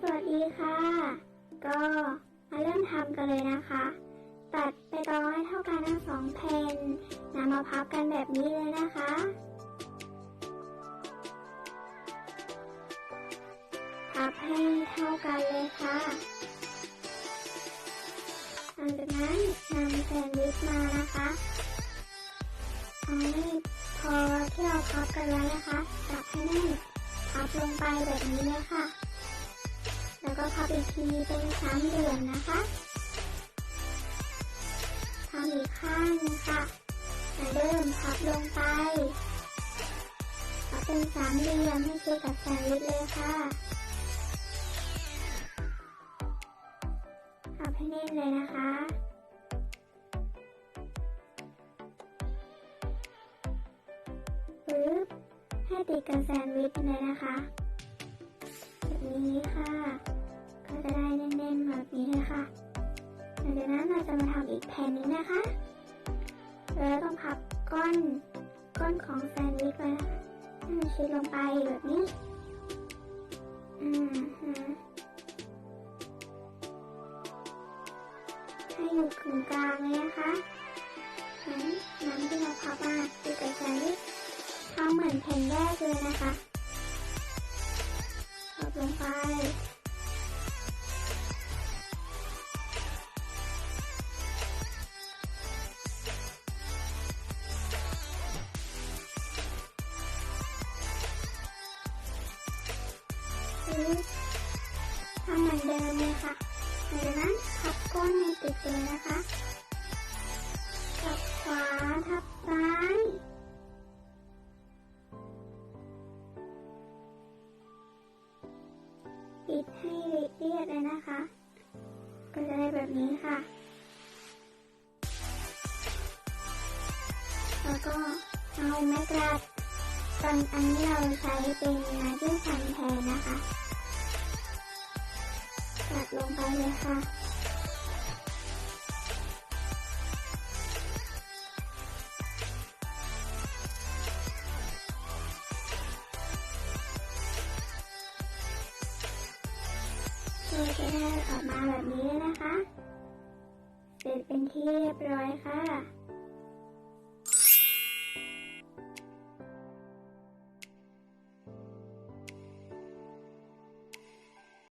สวัสดีค่ะ ก็มาเริ่มทำกันเลยนะคะ ตัดไปตองให้เท่ากันทั้งสองแผ่นนำมาพับกันแบบนี้เลยนะคะพับให้เท่ากันเลยค่ะหลังจากนั้นนำแซนด์วิชมานะคะเอาให้พอที่เราพับกันแล้วนะคะจับให้แน่นพับลงไปแบบนี้เลยค่ะ อีกทีเป็นสามเหลี่ยมนะคะทำอีกข้างค่ะเหมือนเดิมพับลงไปพับเป็นสามเหลี่ยมให้เทียบกับแซนด์วิชเลยค่ะพับให้แน่นเลยนะคะปึ๊บให้ติดกับแซนด์วิชเลยนะคะแบบนี้ค่ะ ก็จะได้แน่นๆแบบนี้เลยค่ะหลังจากนั้นเราจะมาทำอีกแผ่นนึงนะคะแล้วต้องพับก้อนก้อนของแซนด์วิชไว้นะคะให้มันชิดลงไปแบบนี้อืมฮะให้อยู่กึ่งกลางเลยนะคะนั้นน้ำที่เราพับมาติดกับแซนด์วิชทำเหมือนแผ่นแรกเลยนะคะพับลงไป ทำเหมือนเดิมเลยค่ะหลังจากนั้นพับก้นให้ติดเลยนะคะทับขวาทับซ้ายปิดให้เรียบเลยนะคะ ก็จะได้แบบนี้ค่ะ แล้วก็เอาไม้กลัดตอนอันนี้เราใช้เป็นไม้จิ้มฟันแทนนะคะ ลัดลงไปเลยค่ะก็จะได้ออกมาแบบนี้นะคะ เสร็จเป็นที่เรียบร้อยค่ะ